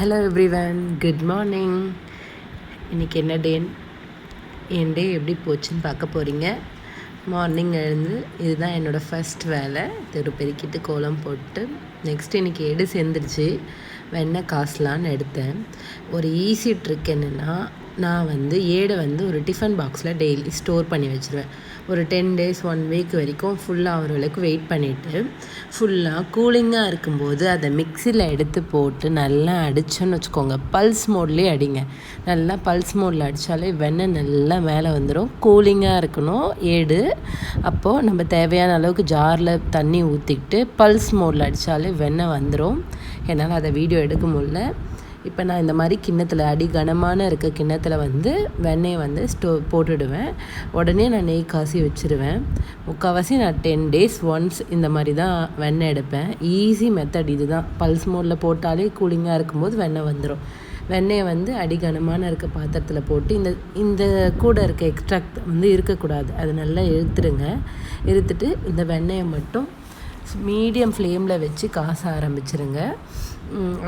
Hello everyone good morning இன்றைக்கி என்ன டே என் டே எப்படி போச்சுன்னு பார்க்க போகிறீங்க மார்னிங் எழுந்து இதுதான் என்னோடய ஃபஸ்ட் வேலை. தெரு பெருக்கிட்டு கோலம் போட்டு நெக்ஸ்ட் இன்றைக்கி எடு சேர்ந்துருச்சு. வெண்ணெய் காசுலான்னு எடுத்தேன். ஒரு ஈஸி ட்ரிக் என்னென்னா நான் வந்து ஏடை வந்து ஒரு டிஃபன் பாக்ஸில் டெய்லி ஸ்டோர் பண்ணி வச்சுருவேன். ஒரு டென் டேஸ் ஒன் வீக் வரைக்கும் ஃபுல்லாக அவர்களுக்கு வெயிட் பண்ணிவிட்டு ஃபுல்லாக கூலிங்காக இருக்கும்போது அதை மிக்சியில் எடுத்து போட்டு நல்லா அடித்தோன்னு வச்சுக்கோங்க. பல்ஸ் மோட்லேயே அடிங்க. நல்லா பல்ஸ் மோடில் அடித்தாலே வெண்ணெய் நல்லா மேலே வந்துடும் கூலிங்காக இருக்கணும். ஏடு. அப்போது நம்ம தேவையான அளவுக்கு ஜாரில் தண்ணி ஊற்றிக்கிட்டு பல்ஸ் மோடில் அடித்தாலே வெண்ணெய் வந்துடும் என்னால் அதை வீடியோ எடுக்க முடில இப்போ நான் இந்த மாதிரி கிண்ணத்தில் அடி கனமான இருக்க கிண்ணத்தில் வந்து வெண்ணெயை வந்து ஸ்டோ போட்டுடுவேன். உடனே நான் நெய் காசி வச்சுருவேன். முக்கால்வாசி நான் டென் டேஸ் ஒன்ஸ் இந்த மாதிரி தான் வெண்ணெய் எடுப்பேன். ஈஸி மெத்தட் இது தான் பல்ஸ் மோடில் போட்டாலே கூலிங்காக இருக்கும்போது வெண்ணெய் வந்துடும் வெண்ணெயை வந்து அடிகனமான இருக்க பாத்திரத்தில் போட்டு இந்த இந்த கூட இருக்க எக்ஸ்ட்ராக்ட் வந்து இருக்கக்கூடாது. அது நல்லா இழுத்துடுங்க இழுத்துட்டு இந்த வெண்ணெயை மட்டும் மீடியம் ஃப்ளேமில் வச்சு காச ஆரம்பிச்சிருங்க.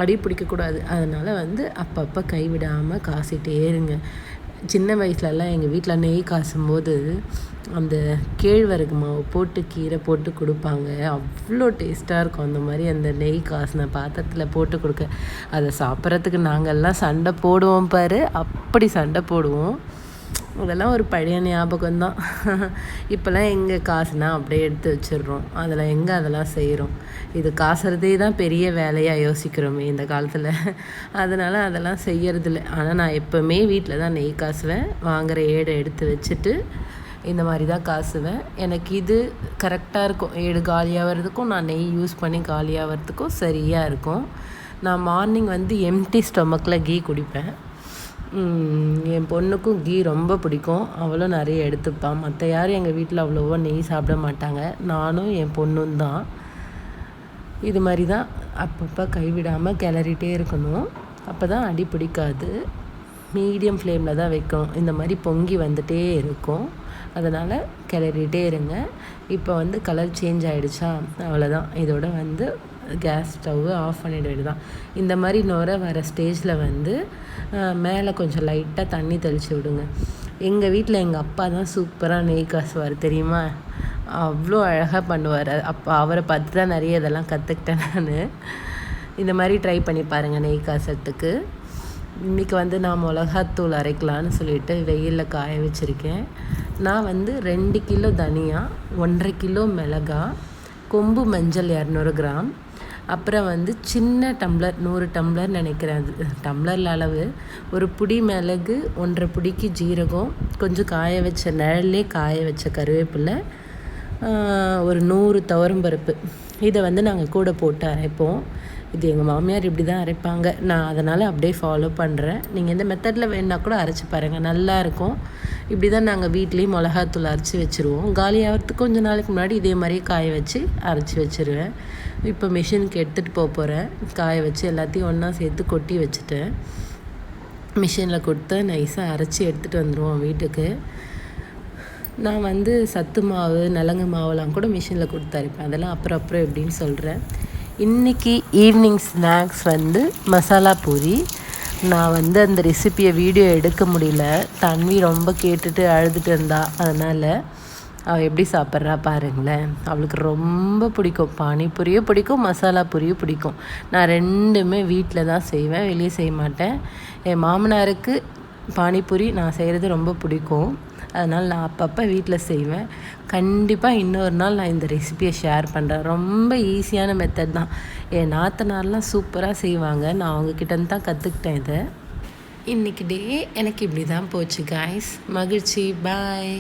அடி பிடிக்கக்கூடாது அதனால் வந்து அப்பப்போ கைவிடாமல் காசிட்டே இருங்க. சின்ன வயசுலலாம் எங்கள் வீட்டில் நெய் காசும் போது அந்த கேழ்வரகு மாவு போட்டு கீரை போட்டு கொடுப்பாங்க. அவ்வளோ டேஸ்ட்டாக இருக்கும். அந்த மாதிரி அந்த நெய் காசின பாத்திரத்தில் போட்டு கொடுக்க. அதை சாப்பிட்றதுக்கு நாங்கள்லாம் சண்டை போடுவோம் பாரு. அப்படி சண்டை போடுவோம். அதெல்லாம் ஒரு பழைய ஞாபகம் தான் இப்போல்லாம் எங்கே காசுனா அப்படியே எடுத்து வச்சிடுறோம். அதில் எங்கே அதெல்லாம் செய்கிறோம் இது காசுறதே தான் பெரிய வேலையாக யோசிக்கிறோமே இந்த காலத்தில். அதனால் அதெல்லாம் செய்யறதில்ல. ஆனால் நான் எப்போவுமே வீட்டில் தான் நெய் காசுவேன். வாங்குகிற ஏடை எடுத்து வச்சுட்டு இந்த மாதிரி தான் காசுவேன். எனக்கு இது கரெக்டாக இருக்கும். ஏடு காலியாகிறதுக்கும் நான் நெய் யூஸ் பண்ணி காலியாகிறதுக்கும் சரியாக இருக்கும். நான் மார்னிங் வந்து எம்டி ஸ்டொமக்கில் கீ குடிப்பேன். என் பொண்ணுக்கும் கீ ரொம்ப பிடிக்கும். அவளும் நிறைய எடுத்துப்பான் மற்ற யாரும் எங்கள் வீட்டில் அவ்வளோவா நெய் சாப்பிட மாட்டாங்க. நானும் என் பொண்ணும் தான். இது மாதிரி தான் அப்பப்போ கைவிடாமல் கிளறிட்டே இருக்கணும். அப்போ தான் அடி பிடிக்காது. மீடியம் ஃப்ளேமில் தான் வைக்கணும். இந்த மாதிரி பொங்கி வந்துகிட்டே இருக்கும். அதனால் கிளறிட்டே இருங்க. இப்போ வந்து கலர் சேஞ்ச் ஆகிடுச்சா அவ்வளோதான் இதோட வந்து கேஸ் ஸ்டவ்வு ஆஃப் பண்ணிட வேண்டியதான் இந்த மாதிரி நுர வர ஸ்டேஜில் வந்து மேலே கொஞ்சம் லைட்டாக தண்ணி தெளித்து விடுங்க. எங்கள் வீட்டில் எங்கள் அப்பா தான் சூப்பராக நெய் காசுவார் தெரியுமா? அவ்வளோ அழகாக பண்ணுவார். அப்போ அவரை பார்த்து தான் நிறைய இதெல்லாம் கற்றுக்கிட்டேன் நான். இந்த மாதிரி ட்ரை பண்ணி பாருங்கள் நெய் காசத்துக்கு. இன்றைக்கி வந்து நான் மிளகாத்தூள் அரைக்கலான்னு சொல்லிட்டு வெயிலில் காய வச்சுருக்கேன். நான் வந்து ரெண்டு கிலோ தனியா ஒன்றரை கிலோ மிளகா கொம்பு மஞ்சள் இரநூறு கிராம் அப்புறம் வந்து சின்ன டம்ளர் நூறு டம்ளர் நினைக்கிறேன் அது. டம்ளரில் அளவு. ஒரு புடி மிளகு ஒன்றரை பிடிக்கு ஜீரகம் கொஞ்சம் காய வச்ச நிழல்லே காய வச்ச கருவேப்பிலை ஒரு நூறு துவரம்பருப்பு இதை வந்து நாங்கள் கூட போட்டு அரைப்போம். இது எங்கள் மாமியார் இப்படி தான் அரைப்பாங்க. நான் அதனால் அப்படியே ஃபாலோ பண்ணுறேன் நீங்கள் எந்த மெத்தடில் வேணால் கூட அரைச்சி பாருங்கள் நல்லாயிருக்கும் இப்படி தான் நாங்கள் வீட்லேயும் மிளகாத்தூள் அரைச்சி வச்சுருவோம். காலி ஆகிறதுக்கு கொஞ்சம் நாளைக்கு முன்னாடி இதே மாதிரியே காய வச்சு அரைச்சி வச்சுருவேன். இப்போ மிஷினுக்கு எடுத்துகிட்டு போக போகிறேன் காய வச்சு எல்லாத்தையும் ஒன்றா சேர்த்து கொட்டி வச்சுட்டேன். மிஷினில் கொடுத்து நைஸாக அரைச்சி எடுத்துகிட்டு வந்துடுவோம் வீட்டுக்கு. நான் வந்து சத்து மாவு நலங்கு மாவுலாம் கூட மிஷினில் கொடுத்து அரைப்பேன் அதெல்லாம் அப்புறம் அப்புறம் எப்படின்னு சொல்கிறேன் இன்றைக்கி ஈவினிங் ஸ்நாக்ஸ் வந்து மசாலா பூரி. நான் வந்து அந்த ரெசிப்பியை வீடியோ எடுக்க முடியல. தன்வி ரொம்ப கேட்டுட்டு அழுதுட்டு இருந்தா. அதனால் அவள் எப்படி சாப்பிட்றா பாருங்களேன். அவளுக்கு ரொம்ப பிடிக்கும். பானிபூரியும் பிடிக்கும் மசாலா பூரியும் பிடிக்கும். நான் ரெண்டுமே வீட்டில் தான் செய்வேன். வெளியே செய்ய மாட்டேன். என் மாமனாருக்கு பானிபூரி நான் செய்கிறது ரொம்ப பிடிக்கும். அதனால் நான் அப்பப்போ வீட்டில் செய்வேன். கண்டிப்பாக இன்னொரு நாள் நான் இந்த ரெசிபியை ஷேர் பண்ணுறேன் ரொம்ப ஈஸியான மெத்தட் தான். என் நாத்தனார்லாம் சூப்பராக செய்வாங்க. நான் அவங்கக்கிட்ட தான் கற்றுக்கிட்டேன் இதை. இன்றைக்கி டே எனக்கு இப்படி தான் போச்சு காய்ஸ் மகிழ்ச்சி. பாய்